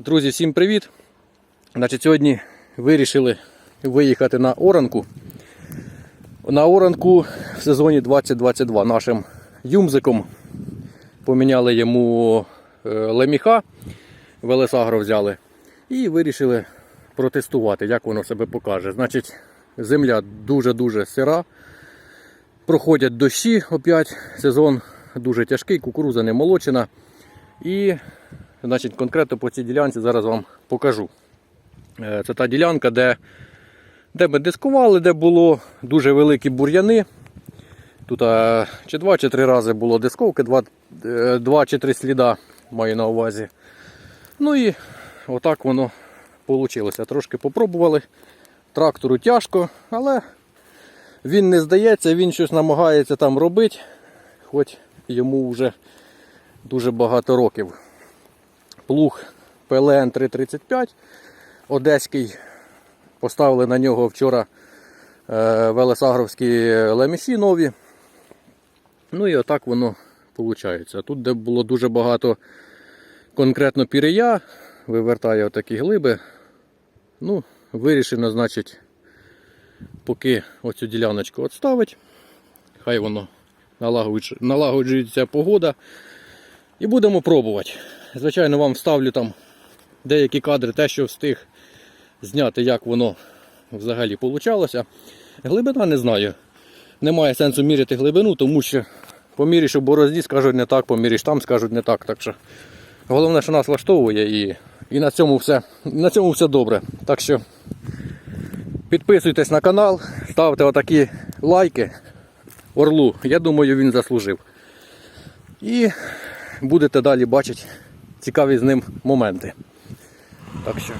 Друзі, всім привіт! Значить, Сьогодні вирішили виїхати на оранку. На оранку в сезоні 2022 нашим юмзиком поміняли йому е, леміха, Велесагро взяли і вирішили протестувати, як воно себе покаже. Значить, земля дуже-дуже сира. Проходять дощі опять, сезон дуже тяжкий, кукуруза не молочена. І значить, конкретно по цій ділянці зараз вам покажу. Е, Це та ділянка, де, де ми дискували, де було дуже великі бур'яни. Тут е, чи два, чи три рази було дисковки, два, е, два чи три сліда маю на увазі. Ну і отак воно вийшло. Трошки попробували. Трактору тяжко, але він не здається, він щось намагається там робити, хоч йому вже дуже багато років. Плуг ПЛН 335 одеський. Поставили на нього вчора е, велесагровські леміші нові. Ну і отак воно виходить. Тут, де було дуже багато конкретно пірія, вивертає отакі глиби. Ну, вирішено, значить, поки оцю діляночку відставить. Хай воно налагоджується, налагоджується погода. І будемо пробувати. Звичайно, вам вставлю там деякі кадри, те, що встиг зняти, як воно взагалі вийшло. Глибина не знаю. Немає сенсу міряти глибину, тому що поміряєш у борозді, скажуть не так, поміряєш там, скажуть не так. Так що головне, що нас влаштовує і, і на, цьому все, на цьому все добре. Так що підписуйтесь на канал, ставте отакі лайки. Орлу, я думаю, він заслужив. І будете далі бачити цікаві з ним моменти. Так що